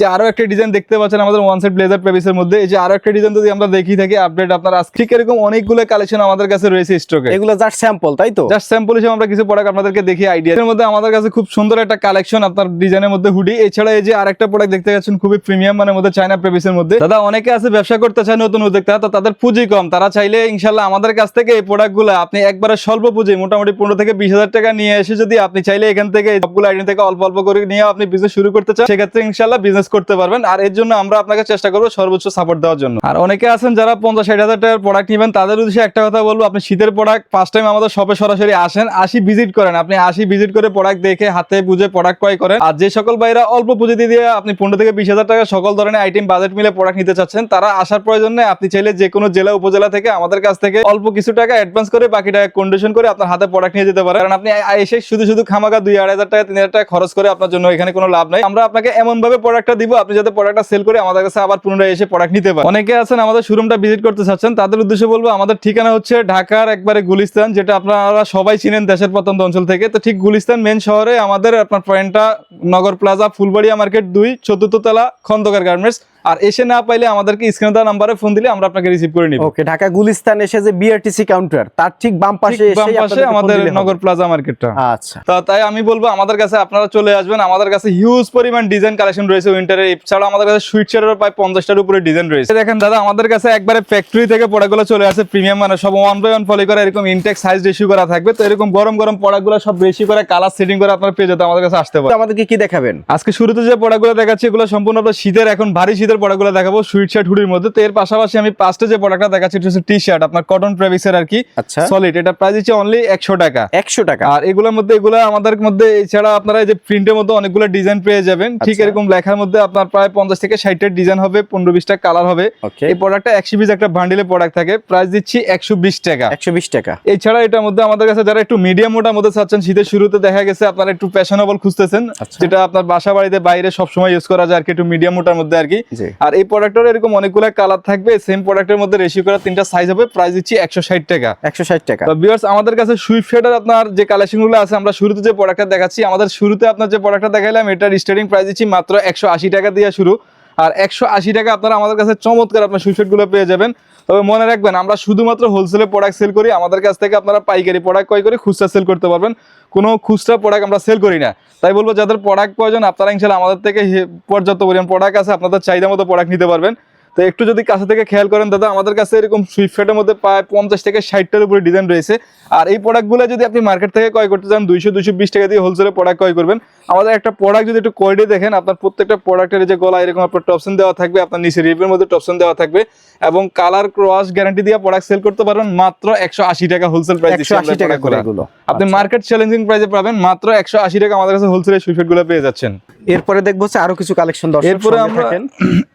যে আরও একটা ডিজাইন দেখতে পাচ্ছেন আমাদের ওয়ান সাইড ব্লেজার প্রেভিসের মধ্যে। এই যে আরও একটা ডিজাইন যদি আমরা দেখি থাকি আপডেট আপনার আজকে ঠিক এরকম অনেকগুলো কালেকশন আমাদের কাছে রয়েছে স্টকে এগুলো জাস্ট স্যাম্পল তাই তো? জাস্ট স্যাম্পল হিসেবে আমরা কিছু প্রোডাক্ট আপনাদেরকে দেখি আইডিয়া এর মধ্যে আমাদের কাছে খুব সুন্দর একটা কালেকশন আপনার ডিজাইনের মধ্যে হুডি এছাড়া এই যে আরেকটা প্রোডাক্ট দেখতে পাচ্ছেন খুবই প্রিমিয়াম মানের মধ্যে চায়না প্রেভিসের মধ্যে। দাদা অনেকে আছে ব্যবসা করতে চায় নতুন উদ্যোক্তা তো তাদের পুঁজি কম। তারা চাইলে ইনশাল্লাহ আমাদের কাছ থেকে এই প্রোডাক্টগুলো আপনি একবারে স্বল্প পুঁজি মোটামুটি পনেরো থেকে বিশ হাজার টাকা নিয়ে এসে যদি আপনি চাইলে এখান থেকে সবগুলো আইডিয়া থেকে অল্প অল্প করে নিয়ে আপনি বিজনেস শুরু করতে চান সেক্ষেত্রে ইনশাল্লাহ বিজনেস করতে পারবেন। আর এর জন্য আমরা আপনাকে চেষ্টা করব সর্বোচ্চ সাপোর্ট দেওয়ার জন্য। আর অনেকে আছেন যারা পঞ্চাশ ষাট হাজার টাকার প্রোডাক্ট নেবেন, তাদের উদ্দেশ্যে একটা কথা বলব, আপনি শীতের প্রোডাক্ট ফার্স্ট টাইম আমাদের শপে সরাসরি আসেন, আসি ভিজিট করেন। আপনি আসি ভিজিট করে প্রোডাক্ট দেখে, হাতে বুঝে প্রোডাক্ট ক্রয় করেন। আর যে সকল ভাইরা অল্প পুঁজি দিয়ে আপনি পনেরো থেকে বিশ হাজার টাকা সকল ধরনের আইটেম বাজেট মিলে প্রোডাক্ট নিতে চাচ্ছেন, তারা আসার প্রয়োজন আপনি চাইলে যে কোনো জেলা, উপজেলা থেকে আমাদের কাছ থেকে অল্প কিছু টাকা অ্যাডভান্স করে বাকি টাকা কন্ডিশন করে আপনার হাতে প্রোডাক্ট নিয়ে যেতে পারেন। কারণ আপনি এসে শুধু শুধু খামাকা দুই আড়াই হাজার টাকা, তিন হাজার টাকা খরচ করে আপনার জন্য এখানে কোনো লাভ নাই। আমরা আপনাকে এমন ভাবে প্রোডাক্টটা দিব, আপনি যাতে প্রোডাক্টটা সেল করে আমাদের কাছে আবার পুনরায় এসে প্রোডাক্ট নিতে পারেন। অনেকে আছেন, আমাদের শোরুমটা ভিজিট করতে চাচ্ছেন, তাদের উদ্দেশ্যে বলব, আমাদের ঠিকানা হচ্ছে ঢাকার একবারে গুলিস্তান, যেটা আপনারা সবাই চিনেন দেশের প্রত্যন্ত অঞ্চল থেকে। তো ঠিক গুলিস্তান মেন শহরে আমাদের আপনার পয়েন্টটা নগর প্লাজা ফুলবাড়িয়া মার্কেট দুই, চতুর্থ তলা খন্দকার গার্মেন্টস আর এসে না পাইলে আমাদেরকে স্ক্রিনে দেওয়া নাম্বারে ফোন দিলে আমরা আপনাকে রিসিভ করে নিব। ওকে ঢাকা গুলিস্তান এসে যে বিআরটিসি কাউন্টার তার ঠিক বাম পাশে ঠিক বাম পাশে আমাদের নগর প্লাজা মার্কেটটা আচ্ছা। তো তাই আমি বলব আমাদের কাছে আপনারা চলে আসবেন আমাদের কাছে হিউজ পরিমাণ ডিজাইন কালেকশন রয়েছে উইন্টারের এছাড়াও আমাদের কাছে সুইট শার্টের প্রায় পঞ্চাশটার উপরে ডিজাইন রয়েছে। দেখেন দাদা আমাদের কাছে একবারে ফ্যাক্টরি থেকে প্রোডাক্টগুলো চলে আসে প্রিমিয়াম মানে সব ওয়ান বাই ওয়ান ফলো করে এরকম ইনটেক সাইজ রেশিও করা থাকবে। তো এরকম গরম গরম প্রোডাক্টগুলো সব রেশিও করে কালার সেটিং করে আপনারা পেয়ে যেতে আমাদের কাছে আসতে পারে আমাদেরকে কি দেখাবেন? আজকে শুরুতে যে প্রোডাক্টগুলো দেখাচ্ছি এগুলো সম্পূর্ণ আপনার শীতের এখন ভারী শীতের প্রোডাক্টগুলো দেখাবো সুইট শার্ট হুডির মধ্যে। তো এর পাশাপাশি আমি পাঁচটা যে প্রোডাক্টটা দেখাচ্ছি এটা হচ্ছে টি শার্ট আপনার কটন প্রেভিসের আর কি। আচ্ছা। সলিড এটা প্রাইস হচ্ছে অনলি একশো টাকা। একশো টাকা। আর এগুলোর মধ্যে এগুলো আমাদের মধ্যে এছাড়া আপনারা এই যে প্রিন্টের মধ্যে অনেকগুলো ডিজাইন পেয়ে যাবেন। ঠিক আচ্ছা। এরকম লেখার মধ্যে আপনার প্রায় পঞ্চাশ থেকে ষাটটা ডিজাইন হবে পনেরো বিশটা কালার হবে। এই প্রোডাক্টটা একশো বিশ একটা বান্ডিলে প্রোডাক্ট থাকে প্রাইস দিচ্ছি একশো বিশ টাকা। একশো বিশ টাকা। এছাড়া এটার মধ্যে আমাদের কাছে যারা একটু মিডিয়াম মোটার মধ্যে চাচ্ছেন শীতের শুরুতে দেখা গেছে আপনারা একটু ফ্যাশনেবল খুঁজতেছেন। আচ্ছা। যেটা আপনার বাসা বাড়িতে বাইরে সবসময় ইউজ করা যায় আর কি একটু মিডিয়াম মোটার মধ্যে আর কি। জি আর এই প্রোডাক্টের এরকম অনেকগুলো কালার থাকবে সেম প্রোডাক্টের মধ্যে রেশিও করা তিনটা সাইজ হবে প্রাইস দিচ্ছি একশো ষাট টাকা। একশো ষাট টাকা। তো ভিউয়ার্স আমাদের কাছে সুইফট শেডার আপনার যে কালেকশনগুলো আছে আমরা শুরুতে যে প্রোডাক্টটা দেখাচ্ছি আমাদের শুরুতে আপনার যে প্রোডাক্টটা দেখাইলাম এটার স্টার্টিং প্রাইস দিচ্ছি মাত্র একশো আশি টাকা দিয়ে শুরু। আর একশো আশি টাকা আপনারা আমাদের কাছে চমৎকার আপনার সুইসেটগুলো গুলো পেয়ে যাবেন। তবে মনে রাখবেন, আমরা শুধুমাত্র হোলসেলে প্রোডাক্ট সেল করি, আমাদের কাছ থেকে আপনারা পাইকারি প্রোডাক্ট ক্রয় করে খুচরা সেল করতে পারবেন। কোনো খুচরা প্রোডাক্ট আমরা সেল করি না। তাই বলব, যাদের প্রোডাক্ট প্রয়োজন, আপনারা ইনশাল্লাহ আমাদের থেকে পর্যাপ্ত পরিমাণ প্রোডাক্ট আছে, আপনাদের চাহিদা মতো প্রোডাক্ট নিতে পারবেন। তো একটু যদি কাছে থেকে খেয়াল করেন দাদা আমাদের কাছে এরকম সুইফটের মধ্যে প্রায় পঞ্চাশ থেকে ষাটটার উপরে ডিজাইন রয়েছে। আর এই প্রোডাক্টগুলো যদি আপনি মার্কেট থেকে ক্রয় করতে চান দুইশো দুইশো বিশ টাকা দিয়ে হোলসেলে প্রোডাক্ট ক্রয় করবেন। আমাদের একটা প্রোডাক্ট যদি একটু কোয়ালিটি দেখেন আপনার প্রত্যেকটা প্রোডাক্টের যে গলা এরকম আপনার টপশন দেওয়া থাকবে আপনার নিচে রিপের মধ্যে টপশন দেওয়া থাকবে এবং কালার ক্রস গ্যারান্টি দিয়ে প্রোডাক্ট সেল করতে পারবেন মাত্র একশো আশি টাকা হোলসেল প্রাইস আপনি মার্কেট চ্যালেঞ্জিং প্রাইসে পাবেন মাত্র একশো আশি টাকা আমাদের কাছে হোলসেলের সুইফটগুলো পেয়ে যাচ্ছেন। এরপরে দেখব আরও কিছু কালেকশন দর্শক এরপরে আমরা-।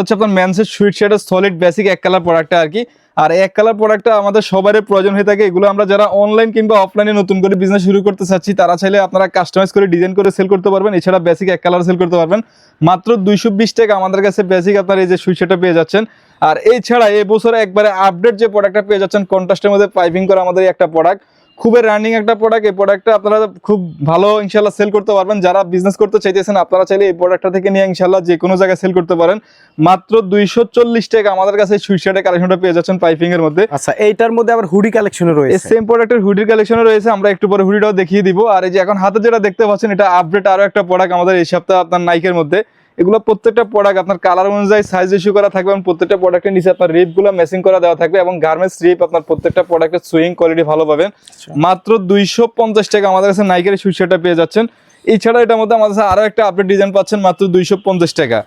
হচ্ছে আপনার ম্যানসের সুইট শার্টের সলিড বেসিক এক কালার প্রোডাক্টটা আর কি আর এক কালার প্রোডাক্টটা আমাদের সবারই প্রয়োজন হয়ে থাকে। এগুলো আমরা যারা অনলাইন কিংবা অফলাইনে নতুন করে বিজনেস শুরু করতে চাচ্ছি, তারা চাইলে আপনারা কাস্টমাইজ করে ডিজাইন করে সেল করতে পারবেন। এছাড়া বেসিক এক কালার সেল করতে পারবেন। মাত্র দুইশো বিশ টাকা আমাদের কাছে বেসিক আপনার এই যে শার্টটা পেয়ে যাচ্ছেন। আর এছাড়া এই বছর একবারে আপডেট যে প্রোডাক্টটা পেয়ে যাচ্ছেন কন্ট্রাস্টের মধ্যে পাইপিং করা আমাদের একটা প্রোডাক্ট খুবই রানিং একটা প্রোডাক্ট এই প্রোডাক্টটা আপনারা খুব ভালো ইনশাল্লাহ সেল করতে পারবেন। যারা বিজনেস করতে চাইতেছেন আপনারা চাইলে এই প্রোডাক্টটা থেকে নিয়ে ইনশাল্লাহ যে কোনো জায়গায় সেল করতে পারেন। মাত্র দুইশো চল্লিশ টাকা আমাদের কাছে সুইট শার্টের কালেকশনটা পেয়ে যাচ্ছেন পাইপিং এর মধ্যে। আচ্ছা এইটার মধ্যে আবার হুডি কালেকশনও এই রয়েছে সেম প্রোডাক্টের হুডির কালেকশনও রয়েছে আমরা একটু পরে হুডিটাও দেখিয়ে দিব। আর এই যে এখন হাতে যেটা দেখতে পাচ্ছেন এটা আপডেট আরও একটা প্রোডাক্ট আমাদের এই সপ্তাহে আপনার নাইকের মধ্যে। এগুলো প্রত্যেকটা প্রোডাক্ট আপনার কালার অনুযায়ী সাইজ ইস্যু করা থাকবে এবং প্রত্যেকটা প্রোডাক্টের নিচে আপনার রিপগুলো মেসিং করা দেওয়া থাকবে এবং গার্মেন্টস রিপ আপনার প্রত্যেকটা প্রোডাক্টের সুইং কোয়ালিটি ভালো পাবেন। মাত্র দুইশো পঞ্চাশ টাকা আমাদের কাছে নাইকের শার্টটা পেয়ে যাচ্ছেন। এছাড়া এটার মধ্যে আমাদের কাছে আরও একটা আপডেট ডিজাইন পাচ্ছেন মাত্র দুইশো পঞ্চাশ টাকা।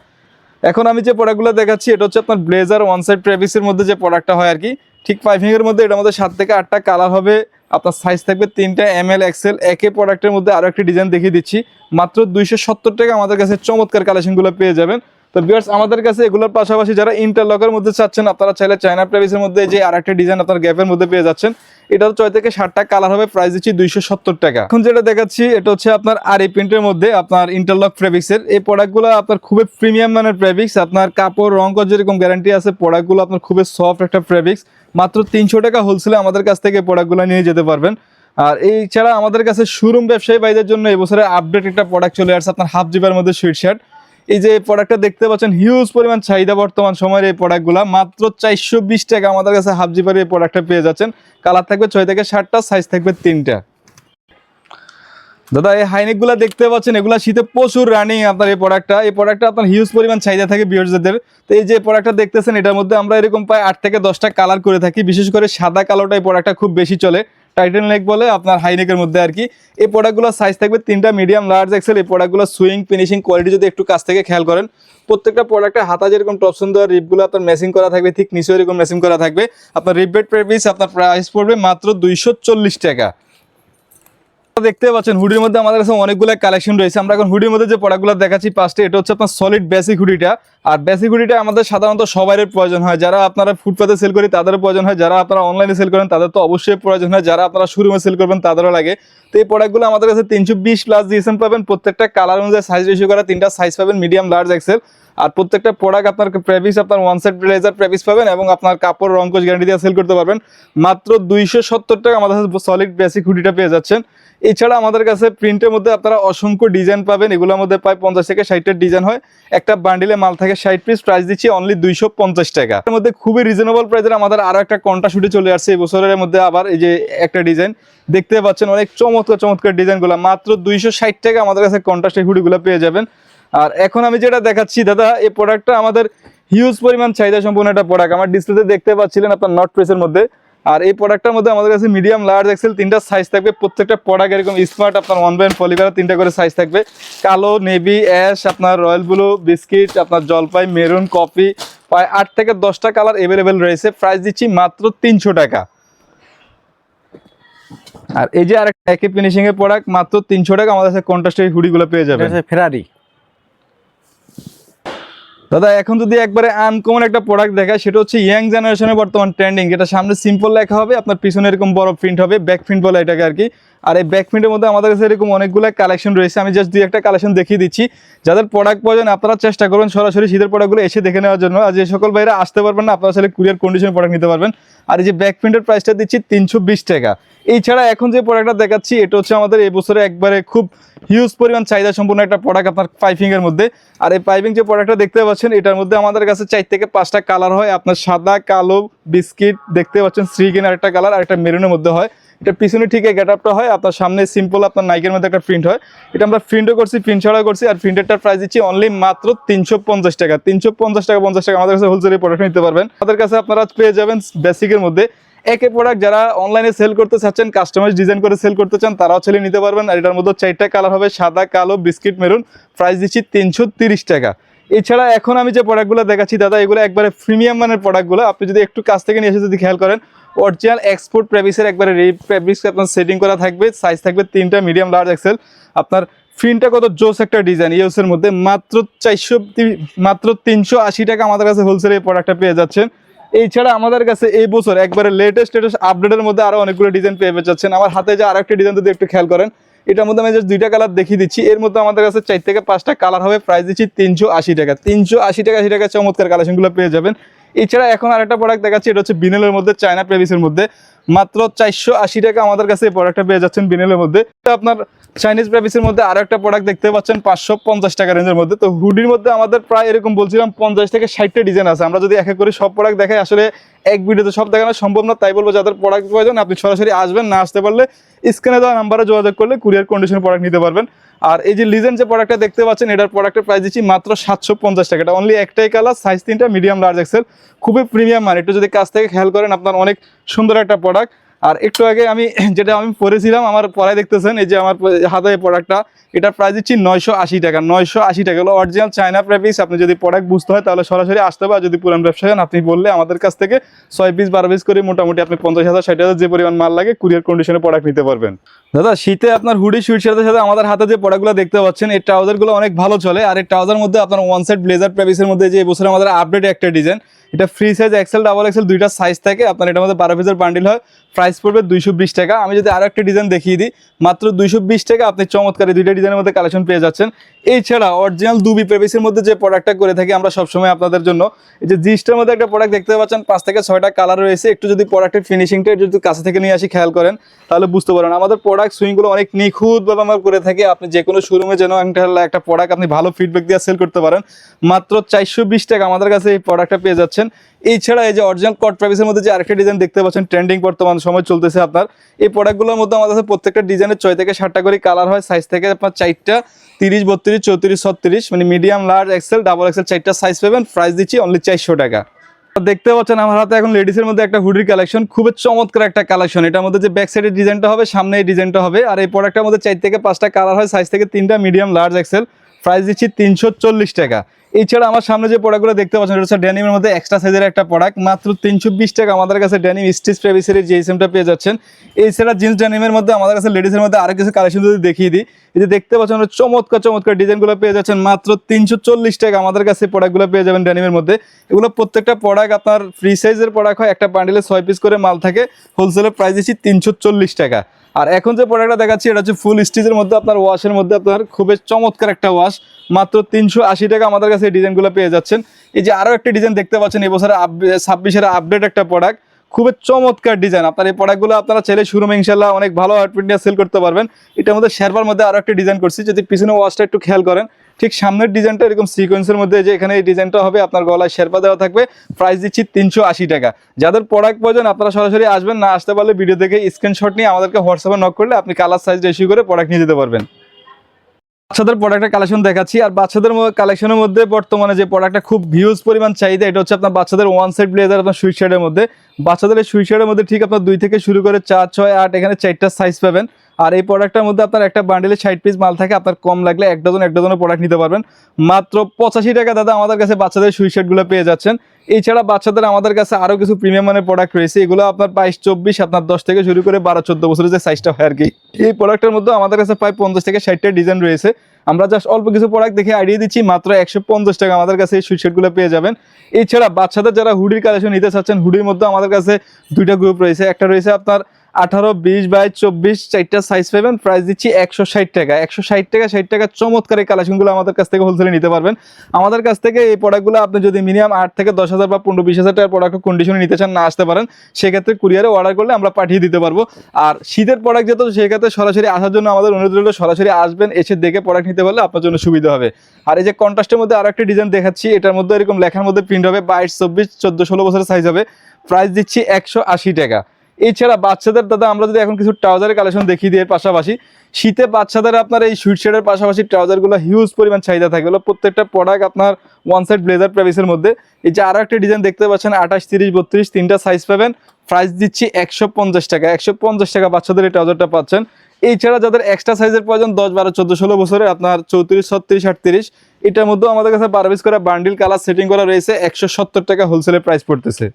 এখন আমি যে প্রোডাক্টগুলো দেখাচ্ছি এটা হচ্ছে আপনার ব্লেজার ওয়ান সাইড ট্রেভিসের মধ্যে যে প্রোডাক্টটা হয় আর কি ঠিক পাইপিংয়ের মধ্যে এটার মধ্যে সাত থেকে আটটা কালার হবে। আপনার সাইজ থাকবে তিনটা এম এল এক্সেল একে প্রোডাক্টের মধ্যে আরও একটি ডিজাইন দেখিয়ে দিচ্ছি। মাত্র দুইশো সত্তর টাকা আমাদের কাছে চমৎকার কালেকশনগুলো পেয়ে যাবেন। তো বিয়ার্স আমাদের কাছে এগুলোর পাশাপাশি যারা ইন্টারলকের মধ্যে চাচ্ছেন, আপনারা চাইলে চায়না প্রাইসের মধ্যে যে আরেকটা ডিজাইন আপনার গ্যাপের মধ্যে পেয়ে যাচ্ছেন, এটার ছয় থেকে ষাটটা কালার হবে প্রাইস দিচ্ছি দুইশো সত্তর টাকা। এখন যেটা দেখাচ্ছি, এটা হচ্ছে আপনার আর এই প্রিন্টের মধ্যে আপনার ইন্টারলক ফেব্রিক্সের এই প্রোডাক্টগুলো আপনার খুবই প্রিমিয়াম মানের ফেব্রিক্স আপনার কাপড়, রং কর যেরকম গ্যারান্টি আছে প্রোডাক্টগুলো আপনার খুবই সফট একটা ফেব্রিক্স মাত্র তিনশো টাকা হোলসেলে আমাদের কাছ থেকে প্রোডাক্টগুলো নিয়ে যেতে পারবেন। আর এই ছাড়া আমাদের কাছে শোরুম ব্যবসায়ী ভাইদের জন্য এবছরে আপডেট একটা প্রোডাক্ট চলে আসছে, আপনার হাফ জিবার মধ্যে সুইট শার্ট এই যে প্রোডাক্টটা দেখতে পাচ্ছেন হিউজ পরিমাণ চাহিদা বর্তমান সময়ের এই প্রোডাক্টগুলো মাত্র চারশো বিশ টাকা আমাদের কাছে হাফ জিপার এই প্রোডাক্টটা পেয়ে যাচ্ছেন। কালার থাকবে ছয় থেকে ষাটটা সাইজ থাকবে তিনটা। দাদা, এই হাইনেকগুলা দেখতে পাচ্ছেন, এগুলা শীতে প্রচুর রানিং আপনার এই প্রোডাক্টটা এই প্রোডাক্টটা আপনার হিউজ পরিমাণ চাহিদা থাকে বিয়ার্সদের। তো এই যে প্রোডাক্টটা দেখতেছেন, এটার মধ্যে আমরা এরকম প্রায় আট থেকে দশটা কালার করে থাকি। বিশেষ করে সাদা কালোটা এই প্রোডাক্টটা খুব বেশি চলে। টাইটেন নেক বলে আপনার হাইনেকের মধ্যে আর কি। এই প্রোডাক্টগুলোর সাইজ থাকবে তিনটা মিডিয়াম লার্জ এক্সেল এই প্রোডাক্টগুলো সুইং ফিনিশিং কোয়ালিটি যদি একটু কাছ থেকে খেয়াল করেন, প্রত্যেকটা প্রোডাক্টে হাতা যেরকম টপ সুন্দর রিপগুলো আপনার ম্যাচিং করা থাকবে, ঠিক নিচেও এরকম ম্যাচিং করা থাকবে। আপনার রিপবেট প্রাইস আপনার প্রাইস পড়বে মাত্র দুইশো চল্লিশ টাকা। দেখতে পাচ্ছেন হুডির মধ্যে আমাদের কাছে অনেকগুলো কালেকশন রয়েছে। আমরা এখন হুডির মধ্যে যে প্রোডাক্টগুলো দেখাচ্ছি পাঁচটা এটা হচ্ছে আপনার সলিড বেসিক হুডিটা। আর বেসিক হুডিটা আমাদের সাধারণত সবারই প্রয়োজন হয়। যারা আপনারা ফুটপাতে সেল করি তাদের প্রয়োজন হয়। যারা আপনারা অনলাইনে সেল করেন, তাদের তো অবশ্যই প্রয়োজন হয়। যারা আপনারা শোরুমে সেল করবেন, তাদেরও লাগে। তো এই প্রোডাক্টগুলো আমাদের কাছে তিনশো বিশ প্লাস জিএসএম পাবেন। প্রত্যেকটা কালার অনুযায়ী সাইজ রেশিও করা তিনটা সাইজ পাবেন মিডিয়াম লার্জ এক্সেল আর প্রত্যেকটা প্রোডাক্ট আপনার প্রেভিস আপনার ওয়ান সাইড ব্লেজার প্রেভিস পাবেন এবং আপনার কাপড় রঙ্কশ গ্যারান্টি দিয়ে সেল করতে পারবেন। মাত্র দুইশো সত্তর টাকা আমাদের কাছে সলিড বেসিক হুডিটা পেয়ে যাচ্ছেন। এছাড়া আমাদের কাছে প্রিন্টের মধ্যে আপনারা অসংখ্য ডিজাইন পাবেন। এগুলোর মধ্যে প্রায় পঞ্চাশ থেকে ষাটটার ডিজাইন হয়। একটা বান্ডিলে মাল থাকে ষাট পিস প্রাইস দিচ্ছি অনলি দুইশো পঞ্চাশ টাকা। এর মধ্যে খুবই রিজনেবল প্রাইসের আমাদের আরও একটা কন্টা শুটে চলে আসছে। এই বছরের মধ্যে আবার এই যে একটা ডিজাইন দেখতে পাচ্ছেন অনেক চমৎকার চমৎকার ডিজাইনগুলো মাত্র দুইশো ষাট টাকা আমাদের কাছে কন্ট্রাস্টের হুডিগুলো পেয়ে যাবেন। আর এখন আমি যেটা দেখাচ্ছি, দাদা, এই প্রোডাক্টটা আমাদের হিউজ পরিমাণ চাহিদা সম্পূর্ণ একটা প্রোডাক্ট আমার ডিসপ্লেতে দেখতে পাচ্ছিলেন আপনার নট প্রেসের মধ্যে। আর এই প্রোডাক্টটার মধ্যে আমাদের কাছে মিডিয়াম লার্জ এক্সেল তিনটা সাইজ থাকবে। প্রত্যেকটা প্রোডাক্ট এরকম স্মার্ট আপনার ওয়ান বাই পলিকার তিনটা করে সাইজ থাকবে। কালো নেভি অ্যাশ আপনার রয়্যাল ব্লু বিস্কিট আপনার জলপাই মেরুন কফি প্রায় আট থেকে দশটা কালার অ্যাভেলেবেল রয়েছে। প্রাইস দিচ্ছি মাত্র তিনশো টাকা। আর এই যে আরেকটা একই ফিনিশিং এর প্রোডাক্ট মাত্র তিনশো টাকা আমাদের কাছে কন্ট্রাস্টের হুডিগুলো পেয়ে যাবেন। ফেরারি দাদা, এখন যদি একবারে আনকমন একটা প্রোডাক্ট দেখায়, সেটা হচ্ছে ইয়াং জেনারেশনের বর্তমান ট্রেন্ডিং যেটা সামনে সিম্পল লেখা হবে, আপনার পিছনে এরকম বড় প্রিন্ট হবে ব্যাক প্রিন্ট বলে এটাকে আর কি। আর এই ব্যাক প্রিন্টের মধ্যে আমাদের কাছে এরকম অনেকগুলো কালেকশন রয়েছে। আমি জাস্ট দুই একটা কালেকশন দেখিয়ে দিচ্ছি। যাদের প্রোডাক্ট প্রয়োজন, আপনারা চেষ্টা করবেন সরাসরি শীতের প্রোডাক্টগুলো এসে দেখে নেওয়ার জন্য। আর যে সকল ভাইরা আসতে পারবেন না, আপনারা আসলে কুরিয়ার কন্ডিশন প্রোডাক্ট নিতে পারবেন। আর এই যে ব্যাকপ্রিন্টের প্রাইসটা দিচ্ছি তিনশো বিশ টাকা। এছাড়া এখন যে প্রোডাক্টটা দেখাচ্ছি, এটা হচ্ছে আমাদের এই বছরে একবারে খুব হিউজ পরিমাণ চাহিদা সম্পূর্ণ একটা প্রোডাক্ট আপনার পাইপিংয়ের মধ্যে। আর এই পাইপিং যে প্রোডাক্টটা দেখতে পাচ্ছেন, এটার মধ্যে আমাদের কাছে চার থেকে পাঁচটা কালার হয়। আপনার সাদা, কালো বিস্কিট দেখতে পাচ্ছেন শ্রীগিন আরেকটা কালার আর একটা মেরুনের মধ্যে হয়। এটা পিছনে ঠিক এই গেটআপটা হয় আপনার সামনে সিম্পল আপনার নাইকের মধ্যে একটা প্রিন্ট হয়। এটা আমরা প্রিন্টও করছি প্রিন্ট ছাড়াও করছি, আর প্রিন্টেরটার প্রাইস দিচ্ছি অনলি মাত্র তিনশো পঞ্চাশ টাকা। তিনশো পঞ্চাশ টাকা পঞ্চাশ টাকা, আমাদের কাছে হোলসেলে প্রোডাক্ট নিতে পারবেন। আমাদের কাছে আপনারা পেয়ে যাবেন বেসিকের মধ্যে। একে প্রোডাক্ট যারা অনলাইনে সেল করতে চাচ্ছেন কাস্টমাইজ ডিজাইন করে সেল করতে চান, তারাও ছেলে নিতে পারবেন। আর এটার মধ্যে চারটা কালার হবে, সাদা, কালো বিস্কিট মেরুন প্রাইস দিচ্ছি তিনশো টাকা। এছাড়া এখন আমি যে প্রোডাক্টগুলো দেখাচ্ছি, দাদা, এগুলো একবারে প্রিমিয়াম মানের প্রোডাক্টগুলো আপনি যদি একটু কাছ থেকে নিয়ে এসে যদি খেয়াল করেন অরিজিনাল এক্সপোর্ট প্রেভিসের একবারে প্রেভিস আপনার সেটিং করা থাকবে সাইজ থাকবে তিনটা মিডিয়াম লার্জ এক্সেল আপনার ফিনটা কত জোস একটা ডিজাইন ইউসের মধ্যে। মাত্র চারশো মাত্র তিনশো আশি টাকা আমাদের কাছে হোলসেলে এই প্রোডাক্টটা পেয়ে যাচ্ছেন। এছাড়া আমাদের কাছে এই বছর একবারে লেটেস্ট লেটেস্ট আপডেটের মধ্যে আরও অনেকগুলো ডিজাইন পেয়ে যাচ্ছেন। আমার হাতে যে আরেকটা ডিজাইন যদি একটু খেয়াল করেন, এটার মধ্যে আমি জাস্ট দুইটা কালার দেখিয়ে দিচ্ছি। এর মধ্যে আমাদের কাছে চার থেকে পাঁচটা কালার হবে। প্রাইস দিচ্ছি তিনশো আশি টাকা। তিনশো আশি টাকা আশি টাকা চমৎকার কালেকশনগুলো পেয়ে যাবেন। এছাড়া এখন আরেকটা প্রোডাক্ট দেখাচ্ছি, এটা হচ্ছে বিনেলের মধ্যে চায়না প্রেভিসের মধ্যে। মাত্র চারশো আশি টাকা আমাদের কাছে এই প্রোডাক্টটা পেয়ে যাচ্ছেন বিনেলের মধ্যে। এটা আপনার চাইনিজ প্রেভিসের মধ্যে আরও একটা প্রোডাক্ট দেখতে পাচ্ছেন, পাঁচশো পঞ্চাশ টাকা রেঞ্জের মধ্যে। তো হুডির মধ্যে আমাদের প্রায় এরকম বলছিলাম, পঞ্চাশ থেকে ষাটটা ডিজাইন আছে। আমরা যদি এক এক করে সব প্রোডাক্ট দেখাই, আসলে এক ভিডিওতে সব দেখানো সম্ভব না। তাই বলব, যাদের প্রোডাক্ট প্রয়োজন, আপনি সরাসরি আসবেন, না আসতে পারলে স্ক্রিনে দেওয়া নাম্বারে যোগাযোগ করলে কুরিয়ার কন্ডিশন প্রোডাক্ট নিতে পারবেন। আর এই যে লিজেন্ড যে প্রোডাক্টটা দেখতে পাচ্ছেন, এটার প্রোডাক্টের প্রাইস দিচ্ছি মাত্র সাতশো পঞ্চাশ টাকা। এটা অনলি একটাই কালার সাইজ তিনটা মিডিয়াম লার্জ এক্সেল খুবই প্রিমিয়াম মান একটু যদি কাছ থেকে খেয়াল করেন, আপনার অনেক সুন্দর একটা প্রোডাক্ট আর একটু আগে আমি যেটা আমি পরেছিলাম, আমার পরায় দেখতেছেন, এই যে আমার হাতে প্রোডাক্টটা এটার প্রাইস দিচ্ছি নয়শো আশি টাকা। নয়শো আশি টাকা হলো অরিজিনাল চায়না প্রেপিস আপনি যদি প্রোডাক্ট বুঝতে হয়, তাহলে সরাসরি আসতে হবে আর যদি পুরান ব্যবসা হন আপনি বললে আমাদের কাছ থেকে ছয় পিস বারো পিস করে মোটামুটি আপনি পঞ্চাশ হাজার, ষাট হাজার যে পরিমাণ মাল লাগে কুরিয়ার কন্ডিশনে প্রোডাক্ট নিতে পারবেন। দাদা, শীতে আপনার হুডি, সুইট সাথে সাথে আমাদের হাতে যে প্রোডাক্টগুলো দেখতে পাচ্ছেন, এই ট্রাউজারগুলো অনেক ভালো চলে। আর এই ট্রাউজার মধ্যে আপনার ওয়ান সাইড ব্লেজার প্রেপিসের মধ্যে যে এবছর আমাদের আপডেট একটা ডিজাইন এটা free size XL double XL দুইটা সাইজ থাকে। আপনার এটার মধ্যে বারো পিসের বান্ডিল হয় প্রাইস পড়বে দুইশো বিশ টাকা। আমি যদি আরও একটা ডিজাইন দেখিয়ে দিই, মাত্র দুইশো বিশ টাকা আপনি চমৎকার এই দুইটা ডিজাইনের মধ্যে কালেকশন পেয়ে যাচ্ছেন। এছাড়া অরিজিনাল দুবি প্রেভিসের মধ্যে যে প্রোডাক্টটা করে থাকি আমরা সবসময় আপনাদের জন্য, এই যে জিসটার মধ্যে একটা প্রোডাক্ট দেখতে পাচ্ছেন, পাঁচ থেকে ছয়টা কালার রয়েছে। একটু যদি প্রোডাক্টের ফিনিশিংটা যদি কাছে থেকে নিয়ে আসি, খেয়াল করেন, তাহলে বুঝতে পারেন আমাদের প্রোডাক্ট সুইংগুলো অনেক নিখুঁতভাবে আমরা করে থাকি। আপনি যে কোনো শোরুমে যেন একটা প্রোডাক্ট আপনি ভালো ফিডব্যাক দিয়ে সেল করতে পারেন। মাত্র চারশো বিশ টাকা আমাদের কাছে এই প্রোডাক্টটা পেয়ে যাচ্ছেন। এছাড়া এই যে অরিজিনাল কট প্রাইসের মধ্যে যে আরেকটা ডিজাইন দেখতে পাচ্ছেন ট্রেন্ডিং বর্তমান সময় চলতেছে আপনার। এই প্রোডাক্টগুলোর মধ্যে আমাদের কাছে প্রত্যেকটা ডিজাইনের ছয় থেকে সাতটা করে কালার হয়। সাইজ থেকে আপনার চারটা, তিরিশ, বত্রিশ, চৌত্রিশ, ছত্রিশ মানে medium large XL double XL চারটা সাইজ পাবেন। প্রাইস দিচ্ছি অনলি চারশো টাকা। দেখতে পাচ্ছেন আমার হাতে এখন লেডিসের মধ্যে একটা হুডির কালেকশন খুবই চমৎকার একটা কালেকশন এটার মধ্যে যে ব্যাক সাইডের ডিজাইনটা হবে সামনে ডিজাইনটা হবে। আর এই প্রোডাক্টের মধ্যে চার থেকে পাঁচটা কালার হয় সাইজ থেকে তিনটা মিডিয়াম লার্জ এক্সেল প্রাইস দিচ্ছি তিনশো চল্লিশ টাকা। এছাড়া আমার সামনে যে প্রোডাক্টগুলো দেখতে পাচ্ছেন, এটা হচ্ছে ড্যানিমের মধ্যে এক্সট্রা সাইজের একটা প্রোডাক্ট মাত্র তিনশো বিশ টাকা আমাদের কাছে ড্যানিম স্টিচ প্রেভিসের যে এসএমটা পেয়ে যাচ্ছেন। এছাড়া জিন্স ড্যানিমের মধ্যে আমাদের কাছে লেডিসের মধ্যে আরও কিছু কালেকশন যদি দেখিয়ে দিই, এই যে দেখতে পাচ্ছেন চমৎকার চমৎকার ডিজাইনগুলো পেয়ে যাচ্ছেন। মাত্র তিনশো চল্লিশ টাকা আমাদের কাছে প্রোডাক্টগুলো পেয়ে যাবেন ড্যানিমের মধ্যে। এগুলো প্রত্যেকটা প্রোডাক্ট আপনার ফ্রি সাইজের প্রোডাক্ট হয়, একটা বান্ডিলে ছয় পিস করে মাল থাকে। হোলসেলের প্রাইস দিচ্ছি তিনশো চল্লিশ টাকা। আর এখন যে প্রোডাক্টটা দেখাচ্ছি, এটা হচ্ছে ফুল স্টিচের মধ্যে আপনার ওয়াশের মধ্যে আপনার খুবই চমৎকার একটা ওয়াশ মাত্র তিনশো আশি টাকা আমাদের কাছে এই ডিজাইনগুলো পেয়ে যাচ্ছেন। এই যে আরও একটা ডিজাইন দেখতে পাচ্ছেন এবছরের ছাব্বিশের আপডেট একটা প্রোডাক্ট খুবই চমৎকার ডিজাইন আপনার এই প্রোডাক্টগুলো আপনারা চাইলে শুরুমে ইনশাল্লাহ অনেক ভালো আউটফিট নিয়ে সেল করতে পারবেন। এটার মধ্যে শেরবার মধ্যে আরও একটা ডিজাইন করছি, যদি পিছনে ওয়াশটা একটু খেয়াল করেন, ঠিক সামনের ডিজাইনটা এরকম সিকোয়েন্সের মধ্যে যে এখানে এই ডিজাইনটা হবে, আপনার গলায় শেরপা দেওয়া থাকবে প্রাইস দিচ্ছি তিনশো আশি টাকা। যাদের প্রোডাক্ট প্রয়োজন, আপনারা সরাসরি আসবেন, না আসতে পারলে ভিডিও দেখে স্ক্রিনশট নিয়ে আমাদেরকে হোয়াটসঅ্যাপে নক করলে আপনি কালার সাইজ রেশিও করে প্রোডাক্ট নিয়ে যেতে পারবেন। বাচ্চাদের প্রোডাক্টের কালেকশন দেখাচ্ছি। আর বাচ্চাদের কালেকশনের মধ্যে বর্তমানে যে প্রোডাক্টটা খুব ভিউজ পরিমাণ চাহিদা, এটা হচ্ছে আপনার বাচ্চাদের ওয়ান সাইড ব্লেজার আপনার সুইট শার্টের মধ্যে। বাচ্চাদের এই সুইট শার্টের মধ্যে ঠিক আপনার দুই থেকে শুরু করে চার, ছয়, আট, এখানে চারটা সাইজ পাবেন। আর এই প্রোডাক্টটার মধ্যে আপনার একটা বান্ডেলে ষাট পিস মাল থাকে, আপনার কম লাগলে এক ডজন এক ডজনের প্রোডাক্ট নিতে পারবেন। মাত্র পঁচাশি টাকা দাদা আমাদের কাছে বাচ্চাদের সুইট পেয়ে যাচ্ছেন। এছাড়া বাচ্চাদের আমাদের কাছে আরও কিছু প্রিমিয়াম মানের প্রোডাক্ট রয়েছে। এগুলো আপনার বাইশ, চব্বিশ, আপনার দশ থেকে শুরু করে বারো, চোদ্দ বছরের যে সাইজটা হয় আর কি এই প্রোডাক্টের মধ্যে আমাদের কাছে প্রায় পঞ্চাশ থেকে ষাটটা ডিজাইন রয়েছে। আমরা জাস্ট অল্প কিছু প্রোডাক্ট দেখে আইডিয়া দিচ্ছি, মাত্র একশো পঞ্চাশ টাকা আমাদের কাছে এই সুইট শার্টগুলো পেয়ে যাবেন। এছাড়া বাচ্চাদের যারা হুডির কালেকশন নিতে চাচ্ছেন হুডির মধ্যে আমাদের কাছে দুইটা গ্রুপ রয়েছে। একটা রয়েছে আপনার আঠারো, বিশ বাইশ চব্বিশ, চারটা সাইজ পাবেন। প্রাইস দিচ্ছি একশো ষাট টাকা। একশো ষাট টাকা ষাট টাকা চমৎকার এই কালেকশনগুলো আমাদের কাছ থেকে হোলসেলে নিতে পারবেন। আমাদের কাছ থেকে এই প্রোডাক্টগুলো আপনি যদি মিনিমাম আট থেকে দশ হাজার বা পনেরো, বিশ হাজার টাকার প্রোডাক্ট কন্ডিশনে নিতে চান, না আসতে পারেন, সেক্ষেত্রে কুরিয়ারে অর্ডার করলে আমরা পাঠিয়ে দিতে পারব। আর শীতের প্রোডাক্ট যেহেতু, সেক্ষেত্রে সরাসরি আসার জন্য আমাদের অনুরোধ রইল, সরাসরি আসবেন, এসে দেখে প্রোডাক্ট নিতে পারলে আপনার জন্য সুবিধা হবে। আর এই যে কন্ট্রাস্টের মধ্যে আরও একটা ডিজাইন দেখাচ্ছি, এটার মধ্যে এরকম লেখার মধ্যে প্রিন্ট হবে, বাইশ, চব্বিশ, চোদ্দ, ষোলো বছরের সাইজ হবে। প্রাইস দিচ্ছি একশো আশি টাকা। এছাড়া বাচ্চাদের, দাদা, আমরা যদি এখন কিছু ট্রাউজারের কালেকশন দেখিয়ে দিই এর পাশাপাশি, শীতে বাচ্চাদের আপনার এই সুইট শেডের পাশাপাশি ট্রাউজারগুলো হিউজ পরিমাণ চাহিদা থাকে এগুলো প্রত্যেকটা প্রোডাক্ট আপনার ওয়ান সাইড ব্লেজার প্রাইসের মধ্যে। এই যে আরও একটা ডিজাইন দেখতে পাচ্ছেন, আঠাশ, তিরিশ, বত্রিশ, তিনটা সাইজ পাবেন। প্রাইস দিচ্ছি একশো পঞ্চাশ টাকা। একশো পঞ্চাশ টাকা বাচ্চাদের এই ট্রাউজারটা পাচ্ছেন। এছাড়া যাদের এক্সট্রা সাইজের প্রয়োজন, দশ, বারো, চোদ্দ, ষোলো বছরে আপনার চৌত্রিশ, ছত্রিশ, আটত্রিশ, এটার মধ্যেও আমাদের কাছে বারো পিস করে বান্ডিল কালার সেটিং করা রয়েছে। একশো সত্তর টাকা হোলসেলের প্রাইস পড়তেছে।